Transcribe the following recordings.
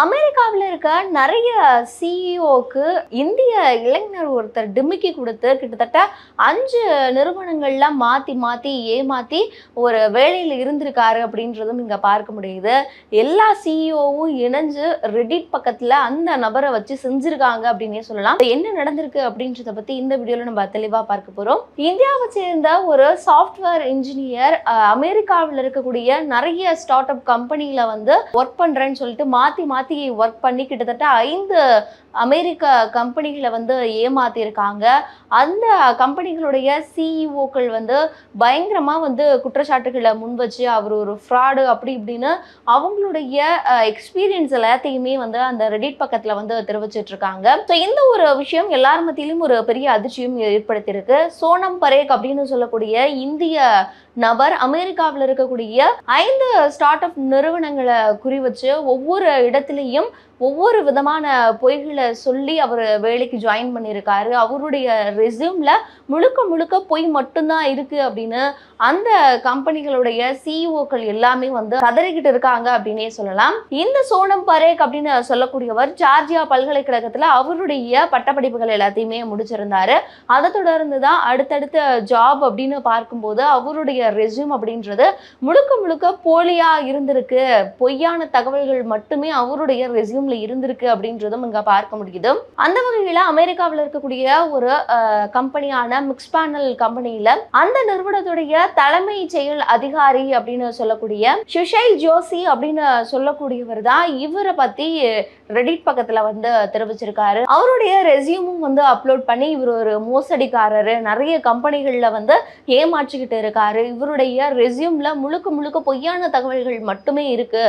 அமெரிக்காவில் இருக்க நிறைய சிஇஓக்கு இந்திய இளைஞர் ஒருத்தர் டிமிக்கி கொடுத்து கிட்டத்தட்ட அஞ்சு நிறுவனங்கள்ல மாத்தி மாத்தி ஏமாத்தி ஒரு வேலையில் இருந்திருக்காரு அப்படின்றதும் இங்க பார்க்க முடியுது. எல்லா சிஇஓவும் இணைஞ்சு ரெடிட் பக்கத்துல அந்த நபரை வச்சு செஞ்சுருக்காங்க அப்படின்னே சொல்லலாம். என்ன நடந்திருக்கு அப்படின்றத பத்தி இந்த வீடியோவில் நம்ம தெளிவா பார்க்க போறோம். இந்தியாவை சேர்ந்த ஒரு சாஃப்ட்வேர் இன்ஜினியர் அமெரிக்காவில் இருக்கக்கூடிய நிறைய ஸ்டார்ட் அப் கம்பெனியில் வந்து ஒர்க் பண்ணுறேன்னு சொல்லிட்டு மாற்றி மாற்றி ஒர்க் பண்ணி கிட்டத்தட்ட ஐந்து அமெரிக்க கம்பெனிகளை வந்து ஏமாத்திருக்காங்க. அந்த கம்பெனிகளுடைய சிஇஓக்கள் வந்து பயங்கரமாக வந்து குற்றச்சாட்டுகளை முன் வச்சு அவர் ஒரு ஃப்ராடு அப்படி இப்படின்னு அவங்களுடைய எக்ஸ்பீரியன்ஸ் எல்லாத்தையுமே வந்து அந்த ரெடிட் பக்கத்தில் வந்து தெரிவிச்சிட்டு இருக்காங்க ஸோ இந்த ஒரு விஷயம் எல்லார் மத்தியிலும் ஒரு பெரிய அதிர்ச்சியும் ஏற்படுத்தியிருக்கு. சோனம் பரேக் அப்படின்னு சொல்லக்கூடிய இந்திய நபர் அமெரிக்காவில் இருக்கக்கூடிய ஐந்து ஸ்டார்ட் அப் நிறுவனங்களை குறி வச்சு ஒவ்வொரு இடத்துலையும் ஒவ்வொரு விதமான பொய்களை சொல்லி அவர் வேலைக்கு ஜாயின் பண்ணியிருக்காரு. அவருடைய ரெசியூமில் முழுக்க முழுக்க பொய் மட்டும்தான் இருக்குது அப்படின்னு அந்த கம்பெனிகளுடைய சிஇஓக்கள் எல்லாமே வந்து கதறிக்கிட்டு இருக்காங்க அப்படின்னே சொல்லலாம். இந்த சோனம் பரேக் அப்படின்னு சொல்லக்கூடியவர் ஜார்ஜியா பல்கலைக்கழகத்தில் அவருடைய பட்டப்படிப்புகள் எல்லாத்தையுமே முடிச்சிருந்தாரு. அதை தொடர்ந்து தான் அடுத்தடுத்த ஜாப் அப்படின்னு பார்க்கும்போது அவருடைய ரெசியூம் அப்படின்றது முழுக்க முழுக்க போலியாக இருந்திருக்கு. பொய்யான தகவல்கள் மட்டுமே அவருடைய ரெசியூம்ல இருந்திருக்கு அப்படின்றதும் இங்க பார்க்க முடியுது. அந்த வகையில அமெரிக்காவில் இருக்கக்கூடிய ஒரு கம்பெனியான மிக்ஸ் பேனல் கம்பெனியில அந்த நிறுவனத்துடைய தலைமை செயல் அதிகாரி அப்படின்னு சொல்லக்கூடிய சுஷை ஜோசி அப்படின்னு சொல்லக்கூடியவர் தான் இவரை பத்தி ரெடிட் பக்கத்துல வந்து தெரிவிச்சிருக்காரு. அவருடைய ரெசியூமும் வந்து அப்லோட் பண்ணி இவர் ஒரு மோசடிக்காரரு. நிறைய கம்பெனிகள்ல வந்து ஏமாற்றிக்கிட்டு இருக்காரு. இவருடைய ரெசியூம்ல முழுக்க முழுக்க பொய்யான தகவல்கள் மட்டுமே இருக்கு.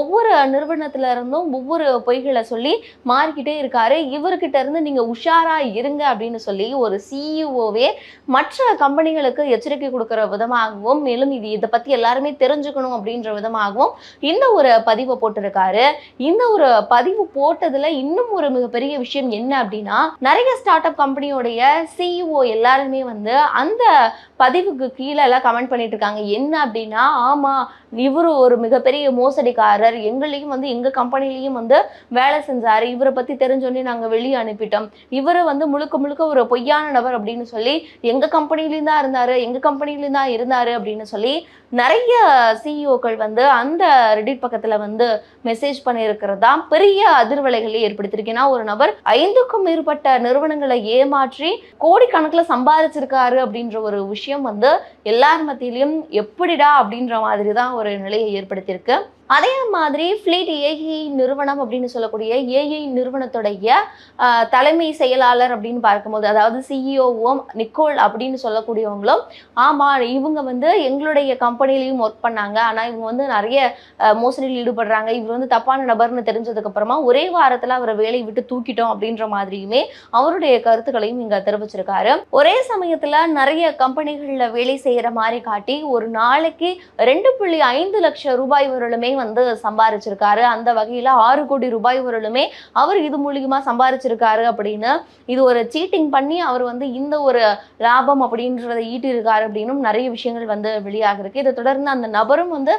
ஒவ்வொரு நிறுவனத்துல இருந்தும் ஒவ்வொரு பொய்களை சொல்லி மாறிக்கிட்டே இருக்காரு. இவர்கிட்ட இருந்து நீங்க உஷாரா இருங்க அப்படின்னு சொல்லி ஒரு சிஇஓவே மற்ற கம்பெனிகளுக்கு எச்சரிக்கை கொடுக்குற விதமாகவும் மேலும் இது இதை பத்தி எல்லாருமே தெரிஞ்சுக்கணும் அப்படின்ற விதமாகவும் இந்த ஒரு பதிவை போட்டிருக்காரு. இந்த ஒரு பதிவு போட்டதுல இன்னும் ஒரு மிகப்பெரிய விஷயம் என்ன அப்படின்னா நிறைய ஸ்டார்ட் அப் கம்பெனியோடைய சிஇஓ எல்லாருமே வந்து அந்த பதிவுக்கு கீழே எல்லாம் கமெண்ட் பண்ணிட்டு இருக்காங்க என்ன அப்படின்னா ஆமா இவரு ஒரு மிகப்பெரிய மோசடிக்காரர். எங்களையும் வந்து எங்க கம்பெனிலையும் வந்து வேலை செஞ்சாரு. இவரை பத்தி தெரிஞ்சோடனே நாங்க வெளியே அனுப்பிட்டோம். இவரை வந்து முழுக்க முழுக்க ஒரு பொய்யான நபர் அப்படின்னு சொல்லி எங்க கம்பெனிலையும் தான் இருந்தாரு எங்க கம்பெனிலையும் தான் இருந்தாரு அப்படின்னு சொல்லி நிறைய சிஇஓக்கள் வந்து அந்த ரெடிட் பக்கத்துல வந்து மெசேஜ் பண்ணியிருக்கிறதா பெரிய அதிர்வலைகளை ஏற்படுத்தியிருக்கேன்னா ஒரு நபர் ஐந்துக்கும் மேற்பட்ட நிறுவனங்களை ஏமாற்றி கோடிக்கணக்கில் சம்பாதிச்சிருக்காரு அப்படின்ற ஒரு விஷயம் வந்து எல்லார் மத்தியிலையும் எப்படிடா அப்படின்ற மாதிரி தான் ஒரு நிலையை ஏற்படுத்தியிருக்கு. அதே மாதிரி ஃப்ளீட் ஏஐ நிறுவனம் அப்படின்னு சொல்லக்கூடிய ஏஐ நிறுவனத்துடைய தலைமை செயலாளர் அப்படின்னு பார்க்கும்போது அதாவது சிஇஓவும் நிக்கோல் அப்படின்னு சொல்லக்கூடியவங்களும் ஆமாம் இவங்க வந்து எங்களுடைய கம்பெனிலையும் ஒர்க் பண்ணாங்க. ஆனால் இவங்க வந்து நிறைய மோசடியில் ஈடுபடுறாங்க. இவர் வந்து தப்பான நபர்னு தெரிஞ்சதுக்கப்புறமா ஒரே வாரத்தில் அவரை வேலையை விட்டு தூக்கிட்டோம் அப்படின்ற மாதிரியுமே அவருடைய கருத்துக்களையும் இங்கே தெரிவிச்சிருக்காரு. ஒரே சமயத்தில் நிறைய கம்பெனிகளில் வேலை செய்கிற மாதிரி காட்டி ஒரு நாளைக்கு ரெண்டு புள்ளி ஐந்து லட்சம் ரூபாய் வரலுமே வந்து சம்பாரிச்சிருக்காரு. அந்த வகையில ஆறு கோடி ரூபாய் வரலுமே அவர் இது மூலியமா சம்பாரிச்சிருக்காரு அப்படின்னு இது ஒரு சீட்டிங் பண்ணி அவர் வந்து இந்த ஒரு லாபம் அப்படின்றத ஈட்டியிருக்காரு அப்படின்னும் நிறைய விஷயங்கள் வந்து வெளியாகிருக்கு. இதை தொடர்ந்து அந்த நபரும் வந்து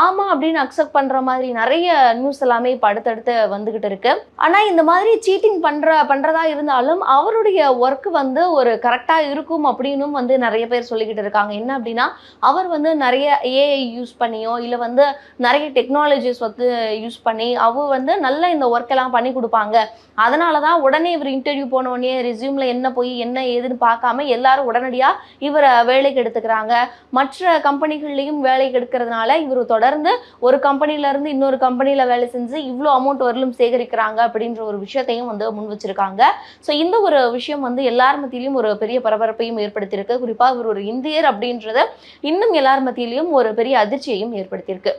ஆமா அப்படின்னு அக்செப்ட் பண்ற மாதிரி நிறைய நியூஸ் எல்லாமே இப்போ அடுத்தடுத்து வந்துகிட்டு இருக்கு. ஆனா இந்த மாதிரி சீட்டிங் பண்ற பண்றதா இருந்தாலும் அவருடைய ஒர்க் வந்து ஒரு கரெக்டா இருக்கும் அப்படின்னும் வந்து நிறைய பேர் சொல்லிக்கிட்டு இருக்காங்க. என்ன அப்படின்னா அவர் வந்து நிறைய ஏஐ யூஸ் பண்ணியோ இல்ல வந்து நிறைய டெக்னாலஜிஸ் வந்து யூஸ் பண்ணி அவ வந்து நல்ல இந்த ஒர்க் எல்லாம் பண்ணி கொடுப்பாங்க. அதனால தான் உடனே இவர் இன்டர்வியூ போனோடனே ரெசியூமில் என்ன போய் என்ன ஏதுன்னு பார்க்காம எல்லாரும் உடனடியாக இவரை வேலைக்கு எடுத்துக்கிறாங்க. மற்ற கம்பெனிகள்லையும் வேலைக்கு எடுக்கிறதுனால இவர் தொடர்ந்து ஒரு கம்பெனில இருந்து இன்னொரு கம்பெனியில் வேலை செஞ்சு இவ்வளோ அமௌண்ட் வரலும் சேகரிக்கிறாங்க அப்படின்ற ஒரு விஷயத்தையும் வந்து முன் வச்சிருக்காங்க. ஸோ இந்த ஒரு விஷயம் வந்து எல்லார் மத்தியிலையும் ஒரு பெரிய பரபரப்பையும் ஏற்படுத்தியிருக்கு. குறிப்பாக இவர் ஒரு இந்தியர் அப்படின்றத இன்னும் எல்லார் மத்தியிலையும் ஒரு பெரிய அதிர்ச்சியையும் ஏற்படுத்தியிருக்கு.